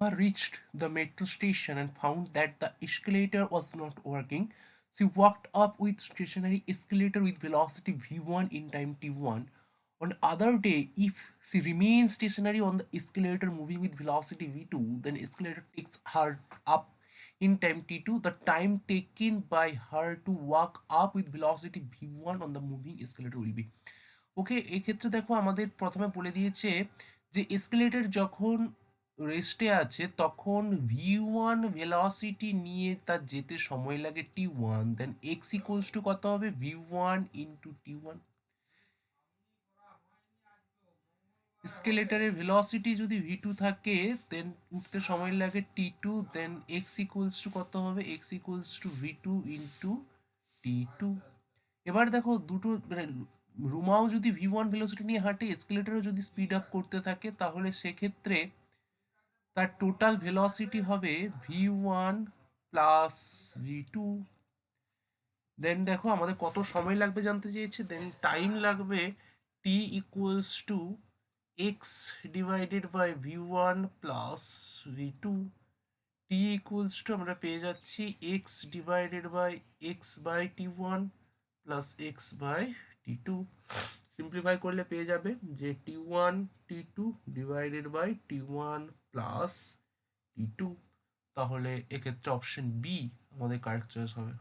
Emma reached the metro station and found that the escalator was not working. She walked up with stationary escalator with velocity v1 in time t1. On other day, if she remains stationary on the escalator moving with velocity v2, then escalator takes her up in time t2. The time taken by her to walk up with velocity v1 on the moving escalator will be. ওকে এক্ষেত্রে দেখো আমাদের প্রথমে বলে দিয়েছে যে escalator যখন রেস্টে আছে, তখন ভি ওয়ান ভেলোসিটি নিয়ে তার যেতে সময় লাগে T one then X equals to কত হবে? V one into T one স্কেলেটারের velocity যদি ভি টু থাকে দেন উঠতে সময় লাগে T two then X equals to কত হবে? X equals to V two into T two এবার দেখো দুটো মানে রুমাও যদি ভি ওয়ান ভেলোসিটি নিয়ে হাঁটে স্কেলেটারও যদি স্পিড আপ করতে থাকে, তাহলে সেক্ষেত্রে তার টোটাল ভেলোসিটি হবে V one plus V two then দেখো আমাদের কত সময় লাগবে জানতে চেয়েছে? দেন টাইম লাগবে T equals to X divided by V one plus V two T equals to আমরা পেয়ে যাচ্ছি X divided by X by T one plus X by T two simplify করলে পেয়ে যাবে যে T one T two divided by T one plus T two তাহলে এক্ষেত্রে option B আমাদের কারেক্ট চয়েস হবে।